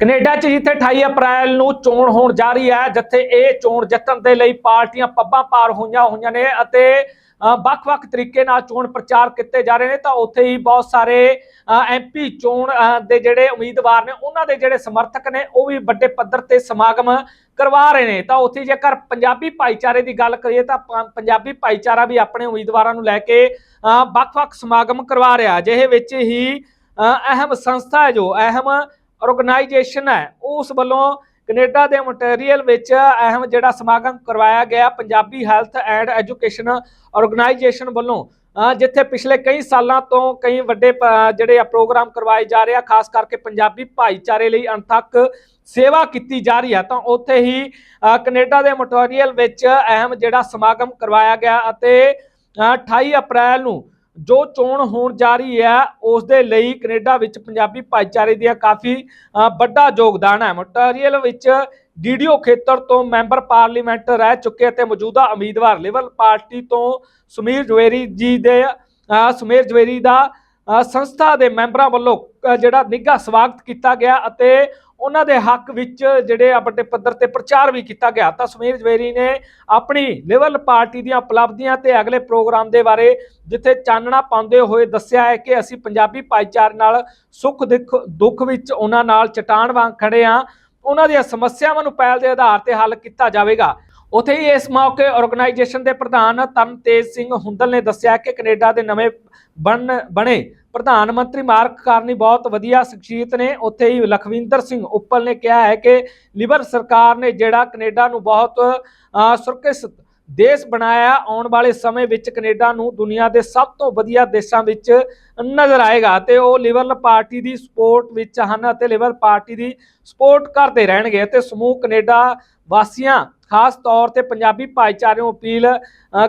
Canada 'ਚ ਜਿੱਥੇ 28 ਅਪ੍ਰੈਲ ਨੂੰ ਚੋਣ ਹੋਣ ਜਾ ਰਹੀ ਹੈ, ਜਿੱਥੇ ਇਹ ਚੋਣ ਜਿੱਤਣ ਦੇ ਲਈ ਪਾਰਟੀਆਂ ਪੱਬਾਂ ਪਾਰ ਹੋਈਆਂ ਹੋਈਆਂ ਨੇ ਅਤੇ ਵੱਖ-ਵੱਖ ਤਰੀਕੇ ਨਾਲ ਚੋਣ ਪ੍ਰਚਾਰ ਕੀਤੇ ਜਾ ਰਹੇ ਨੇ, ਤਾਂ ਉੱਥੇ ਹੀ ਬਹੁਤ ਸਾਰੇ ਐਮਪੀ ਚੋਣ ਦੇ ਜਿਹੜੇ ਉਮੀਦਵਾਰ ਨੇ, ਉਹਨਾਂ ਦੇ ਜਿਹੜੇ ਸਮਰਥਕ ਨੇ, ਉਹ ਵੀ ਵੱਡੇ ਪੱਧਰ ਤੇ ਸਮਾਗਮ ਕਰਵਾ ਰਹੇ ਨੇ। ਤਾਂ ਉੱਥੇ ਜੇਕਰ ਪੰਜਾਬੀ ਭਾਈਚਾਰੇ ਦੀ ਗੱਲ ਕਰੀਏ, ਤਾਂ ਪੰਜਾਬੀ ਭਾਈਚਾਰਾ ਵੀ ਆਪਣੇ ਉਮੀਦਵਾਰਾਂ ਨੂੰ ਲੈ ਕੇ ਵੱਖ-ਵੱਖ ਸਮਾਗਮ ਕਰਵਾ ਰਿਹਾ। ਜਿਹੇ ਵਿੱਚ ਹੀ ਅਹਿਮ ਸੰਸਥਾ ਹੈ ਜੋ, ਅਹਿਮ ਆਰਗੇਨਾਈਜੇਸ਼ਨ ਹੈ। ਉਸ ਵੱਲੋਂ ਕੈਨੇਡਾ ਦੇ ਮਟੀਰੀਅਲ ਵਿੱਚ ਅਹਿਮ ਜਿਹੜਾ ਸਮਾਗਮ ਕਰਵਾਇਆ ਗਿਆ Punjabi health and education organisation ਵੱਲੋਂ। ਜਿੱਥੇ ਪਿਛਲੇ ਕਈ ਸਾਲਾਂ ਤੋਂ ਕਈ ਵੱਡੇ ਜਿਹੜੇ ਆ ਪ੍ਰੋਗਰਾਮ ਕਰਵਾਏ ਜਾ ਰਹੇ ਆ ਖਾਸ ਕਰਕੇ ਪੰਜਾਬੀ ਭਾਈਚਾਰੇ ਲਈ ਅਣਥੱਕ ਸੇਵਾ ਕੀਤੀ ਜਾ ਰਹੀ ਹੈ ਤਾਂ ਉੱਥੇ ਹੀ ਅ, ਕੈਨੇਡਾ ਦੇ ਮਟੀਰੀਅਲ ਵਿੱਚ ਅਹਿਮ ਜਿਹੜਾ ਸਮਾਗਮ ਕਰਵਾਇਆ ਗਿਆ ਅਤੇ ਅ, 28 ਅਪ੍ਰੈਲ ਨੂੰ ਜੋ ਚੋਣ ਹੋਣ ਜਾ ਰਹੀ ਹੈ ਉਸ ਦੇ ਲਈ ਕੈਨੇਡਾ ਵਿੱਚ ਪੰਜਾਬੀ ਭਾਈਚਾਰੇ ਦੀਆਂ ਕਾਫੀ ਵੱਡਾ ਯੋਗਦਾਨ ਹੈ। ਮਟੀਰੀਅਲ ਵਿੱਚ ਡੀਡੀਓ ਖੇਤਰ ਤੋਂ ਮੈਂਬਰ ਪਾਰਲੀਮੈਂਟ ਰਹਿ ਚੁੱਕੇ ਅਤੇ ਮੌਜੂਦਾ ਉਮੀਦਵਾਰ ਲਿਬਰਲ ਪਾਰਟੀ ਤੋਂ ਸੁਮੀਰ ਜਵੇਰੀ ਜੀ ਦੇ ਅ, ਸੁਮੀਰ ਜਵੇਰੀ ਦਾ ਸੰਸਥਾ ਦੇ ਮੈਂਬਰਾਂ ਵੱਲੋਂ ਜਿਹੜਾ ਨਿੱਘਾ ਸਵਾਗਤ ਕੀਤਾ ਗਿਆ ਅਤੇ ਉਹਨਾਂ ਦੇ ਹੱਕ ਵਿੱਚ ਜਿਹੜੇ ਆ ਵੱਡੇ ਪੱਧਰ ਤੇ ਪ੍ਰਚਾਰ ਵੀ ਕੀਤਾ ਗਿਆ। ਤਾਂ ਸੁਮੀਰ ਜਵੇਰੀ ਨੇ ਆਪਣੀ ਲਿਬਰਲ ਪਾਰਟੀ ਦੀਆਂ ਉਪਲਬਧੀਆਂ ਤੇ ਅਗਲੇ ਪ੍ਰੋਗਰਾਮ ਦੇ ਬਾਰੇ ਜਿੱਥੇ ਚਾਨਣਾ ਪਾਉਂਦੇ ਹੋਏ ਦੱਸਿਆ ਹੈ ਕਿ ਅਸੀਂ ਪੰਜਾਬੀ ਭਾਈਚਾਰੇ ਨਾਲ ਸੁੱਖ ਦੁੱਖ ਦੁੱਖ ਵਿੱਚ ਉਹਨਾਂ ਨਾਲ ਚਟਾਨ ਵਾਂਗ ਖੜੇ ਆ। ਉਹਨਾਂ ਦੀਆਂ ਸਮੱਸਿਆਵਾਂ ਨੂੰ ਪਹਿਲ ਦੇ ਆਧਾਰ ਤੇ ਹੱਲ ਕੀਤਾ ਜਾਵੇਗਾ। ਉਥੇ ਹੀ ਇਸ ਮੌਕੇ ਆਰਗੇਨਾਈਜੇਸ਼ਨ ਦੇ ਪ੍ਰਧਾਨ ਤਰਨਤੇਜ ਸਿੰਘ ਹੁੰਦਲ ਨੇ ਦੱਸਿਆ ਕਿ ਕੈਨੇਡਾ ਦੇ ਨਵੇਂ ਬਣ ਬਣੇ ਪ੍ਰਧਾਨ ਮੰਤਰੀ ਮਾਰਕ ਕਾਰਨੀ ਬਹੁਤ ਵਧੀਆ ਸ਼ਖਸੀਅਤ ਨੇ। ਉੱਥੇ ਹੀ ਲਖਵਿੰਦਰ ਸਿੰਘ ਉੱਪਲ ਨੇ ਕਿਹਾ ਹੈ ਕਿ ਲਿਬਰ ਸਰਕਾਰ ਨੇ ਜਿਹੜਾ ਕੈਨੇਡਾ ਨੂੰ ਬਹੁਤ ਅ, ਸੁਰੱਖਿਅਤ ਦੇਸ਼ ਬਣਾਇਆ ਆਉਣ ਵਾਲੇ ਸਮੇਂ ਵਿੱਚ ਕੈਨੇਡਾ ਨੂੰ ਦੁਨੀਆ ਦੇ ਸਭ ਤੋਂ ਵਧੀਆ ਦੇਸ਼ਾਂ ਵਿੱਚ ਨਜ਼ਰ ਆਏਗਾ ਤੇ ਉਹ ਲਿਬਰਲ ਪਾਰਟੀ ਦੀ ਸਪੋਰਟ ਵਿੱਚ ਹਨ ਅਤੇ ਲਿਬਰਲ ਪਾਰਟੀ ਦੀ ਸਪੋਰਟ ਕਰਦੇ ਰਹਿਣਗੇ ਤੇ ਸਮੂਹ ਕੈਨੇਡਾ ਵਾਸੀਆਂ, ਖਾਸ ਤੌਰ ਤੇ ਪੰਜਾਬੀ ਭਾਈਚਾਰੇ ਨੂੰ ਅਪੀਲ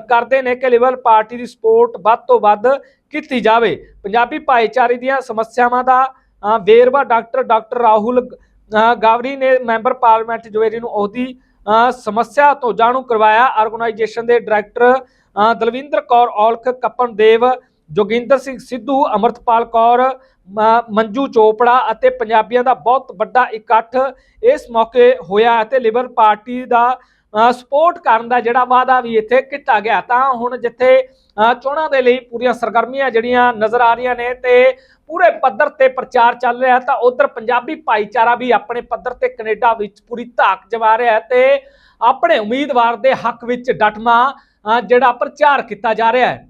ਕਰਦੇ ਨੇ ਕਿ ਲਿਬਰਲ ਪਾਰਟੀ ਦੀ ਸਪੋਰਟ ਵੱਧ ਤੋਂ ਵੱਧ ਕੀਤੀ ਜਾਵੇ। ਪੰਜਾਬੀ ਭਾਈਚਾਰੇ ਦੀਆਂ ਸਮੱਸਿਆਵਾਂ ਦਾ ਵੇਰਵਾ ਡਾਕਟਰ ਡਾਕਟਰ ਰਾਹੁਲ ਗਾਵਰੀ ਨੇ ਮੈਂਬਰ ਪਾਰਲੀਮੈਂਟ ਜਵੇਰੀ ਨੂੰ ਉਹਦੀ ਸਮੱਸਿਆ ਤੋਂ ਜਾਣੂ ਕਰਵਾਇਆ। ਆਰਗੇਨਾਈਜੇਸ਼ਨ ਦੇ ਡਾਇਰੈਕਟਰ ਦਲਵਿੰਦਰ ਕੌਰ ਔਲਖ, ਕਪਨ ਦੇਵ ਜੋਗਿੰਦਰ ਸਿੰਘ ਸਿੱਧੂ, ਅਮਰਤਪਾਲ ਕੌਰ ਮੰਜੂ ਚੋਪੜਾ ਅਤੇ ਪੰਜਾਬੀਆਂ ਦਾ ਬਹੁਤ ਵੱਡਾ ਇਕੱਠ ਇਸ ਮੌਕੇ ਹੋਇਆ ਅਤੇ ਲਿਬਰਲ ਪਾਰਟੀ ਦਾ ਸਪੋਰਟ ਕਰਨ ਦਾ ਜਿਹੜਾ ਵਾਅਦਾ ਵੀ ਇੱਥੇ ਕੀਤਾ ਗਿਆ। ਤਾਂ ਹੁਣ ਜਿੱਥੇ ਚੋਣਾਂ ਦੇ ਲਈ ਪੂਰੀਆਂ ਸਰਗਰਮੀਆਂ ਜਿਹੜੀਆਂ ਨਜ਼ਰ ਆ ਰਹੀਆਂ ਨੇ ਤੇ ਪੂਰੇ ਪੱਧਰ ਤੇ ਪ੍ਰਚਾਰ ਚੱਲ ਰਿਹਾ ਤਾਂ ਉਧਰ ਪੰਜਾਬੀ ਭਾਈਚਾਰਾ ਵੀ ਆਪਣੇ ਪੱਧਰ ਤੇ ਕੈਨੇਡਾ ਵਿੱਚ ਪੂਰੀ ਧਾਕ ਜਵਾ ਰਿਹਾ ਹੈ ਤੇ ਆਪਣੇ ਉਮੀਦਵਾਰ ਦੇ ਹੱਕ ਵਿੱਚ ਡਟਮਾ ਜਿਹੜਾ ਪ੍ਰਚਾਰ ਕੀਤਾ ਜਾ ਰਿਹਾ ਹੈ।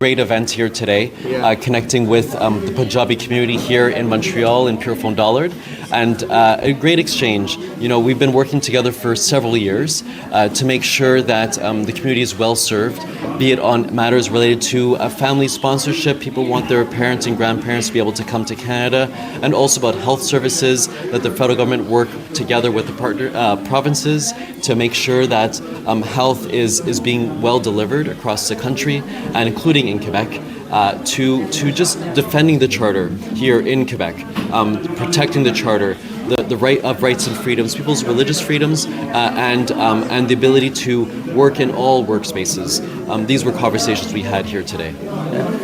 Great event here today, uh, connecting with um, the Punjabi community here in Montreal in Purefone Dollard, and uh, a great exchange. You know, we've been working together for several years uh, to make sure that um, the community is well served, be it on matters related to uh, family sponsorship. People want their parents and grandparents to be able to come to Canada, and also about health services that the federal government work together with the partner uh, provinces to make sure that um, health is is being well delivered across the country, and including in Quebec. Uh, to to just defending the charter here in Quebec, um, protecting the charter, the, the right of rights and freedoms, people's religious freedoms, uh, and um, and the ability to work in all workspaces. Um, these were conversations we had here today.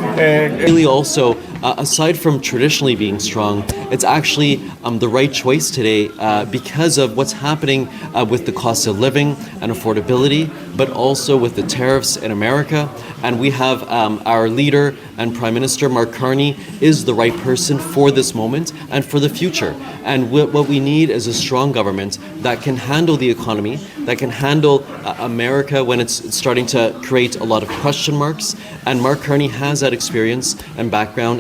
Really, also, uh, aside from traditionally being strong, it's actually um, the right choice today uh, because of what's happening uh, with the cost of living and affordability, but also with the tariffs in America. And we have um, our leader and Prime Minister Mark Carney is the right person for this moment and for the future. And wh- what we need is a strong government that can handle the economy, that can handle uh, America when it's starting to create a lot of question marks. And Mark Carney has that experience and background